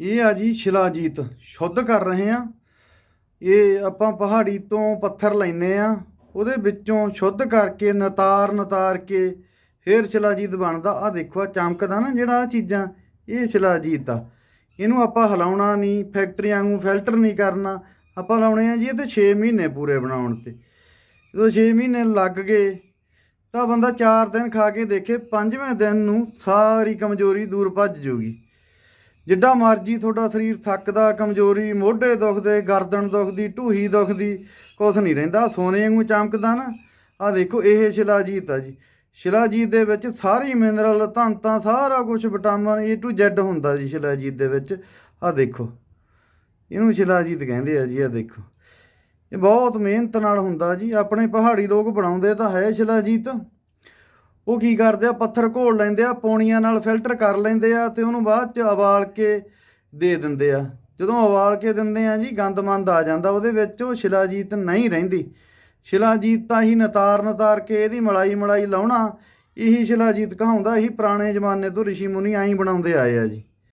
ਇਹ ਆ ਜੀ ਸ਼ਿਲਾਜੀਤ ਸ਼ੁੱਧ ਕਰ ਰਹੇ ਆ ਇਹ ਆਪਾਂ ਪਹਾੜੀ ਤੋਂ ਪੱਥਰ ਲੈਨੇ ਆ ਉਹਦੇ ਵਿੱਚੋਂ ਸ਼ੁੱਧ ਕਰਕੇ, ਨਤਾਰ ਨਤਾਰ ਕੇ ਫੇਰ ਸ਼ਿਲਾਜੀਤ ਬਣਦਾ। ਆ ਦੇਖੋ ਆ ਚਮਕਦਾ ਨਾ ਜਿਹੜਾ ਆ ਚੀਜ਼ਾਂ, ਇਹ ਸ਼ਿਲਾਜੀਤ ਆ। ਇਹਨੂੰ ਆਪਾਂ ਹਿਲਾਉਣਾ ਨਹੀਂ, ਫੈਕਟਰੀਆਂ ਵਾਂਗੂ ਫਿਲਟਰ ਨਹੀਂ ਕਰਨਾ। ਆਪਾਂ ਲਾਉਣੇ ਆ ਜੀ ਇਹ ਤੇ 6 ਮਹੀਨੇ ਪੂਰੇ ਬਣਾਉਣ ਤੇ। ਜਦੋਂ 6 ਮਹੀਨੇ ਲੱਗ ਗਏ, ਤਾਂ ਬੰਦਾ 4 ਦਿਨ ਖਾ ਕੇ ਦੇਖੇ, ਪੰਜਵੇਂ ਦਿਨ ਨੂੰ ਸਾਰੀ ਕਮਜ਼ੋਰੀ ਦੂਰ ਭੱਜ ਜੂਗੀ ਜਿੱਡਾ ਮਰਜ਼ੀ ਤੁਹਾਡਾ ਸਰੀਰ ਥੱਕਦਾ, ਕਮਜ਼ੋਰੀ, ਮੋਢੇ ਦੁਖਦੇ, ਗਰਦਨ ਦੁਖਦੀ, ਢੂਹੀ ਦੁਖਦੀ, ਕੁਛ ਨਹੀਂ ਰਹਿੰਦਾ, ਸੋਨੇ ਵਾਂਗੂ ਚਮਕਦਾ ਨਾ। ਆ ਦੇਖੋ, ਇਹ ਸ਼ਿਲਾਜੀਤ ਆ ਜੀ। ਸ਼ਿਲਾਜੀਤ ਦੇ ਵਿੱਚ ਸਾਰੀ ਮਿਨਰਲ, ਧੰਤਾਂ, ਸਾਰਾ ਕੁਝ ਵਿਟਾਮਿਨ A ਟੂ Z ਹੁੰਦਾ ਜੀ ਸ਼ਿਲਾਜੀਤ ਦੇ ਵਿੱਚ। ਆ ਦੇਖੋ, ਇਹਨੂੰ ਸ਼ਿਲਾਜੀਤ ਕਹਿੰਦੇ ਆ ਜੀ ਆ ਦੇਖੋ। ਇਹ ਬਹੁਤ ਮਿਹਨਤ ਨਾਲ ਹੁੰਦਾ ਜੀ, ਆਪਣੇ ਪਹਾੜੀ ਲੋਕ ਬਣਾਉਂਦੇ ਤਾਂ ਹੈ ਸ਼ਿਲਾਜੀਤ। ਉਹ ਕੀ ਕਰਦੇ ਆ? ਪੱਥਰ ਘੋਲ ਲੈਂਦੇ ਆ, ਪੌਣੀਆਂ ਨਾਲ ਫਿਲਟਰ ਕਰ ਲੈਂਦੇ ਆ ਤੇ ਉਹਨੂੰ ਬਾਅਦ ਚ ਉਬਾਲ ਕੇ ਦੇ ਦਿੰਦੇ ਆ। ਜਦੋਂ ਉਬਾਲ ਕੇ ਦਿੰਦੇ ਆ ਜੀ, ਗੰਦਮੰਦ ਆ ਜਾਂਦਾ, ਉਹਦੇ ਵਿੱਚ ਉਹ ਸ਼ਿਲਾਜੀਤ ਨਹੀਂ ਰਹਿੰਦੀ। ਸ਼ਿਲਾਜੀਤ ਤਾਂ ਹੀ ਨਤਾਰ ਨਤਾਰ ਕੇ ਇਹਦੀ ਮਲਾਈ ਮਲਾਈ ਲਾਉਣਾ, ਇਹੀ ਸ਼ਿਲਾਜੀਤ ਕਹਾਉਂਦਾ, ਇਹੀ ਪੁਰਾਣੇ ਜ਼ਮਾਨੇ ਤੋਂ ਰਿਸ਼ੀ ਮੁਨੀ ਐਂ ਬਣਾਉਂਦੇ ਆਏ ਆ ਜੀ।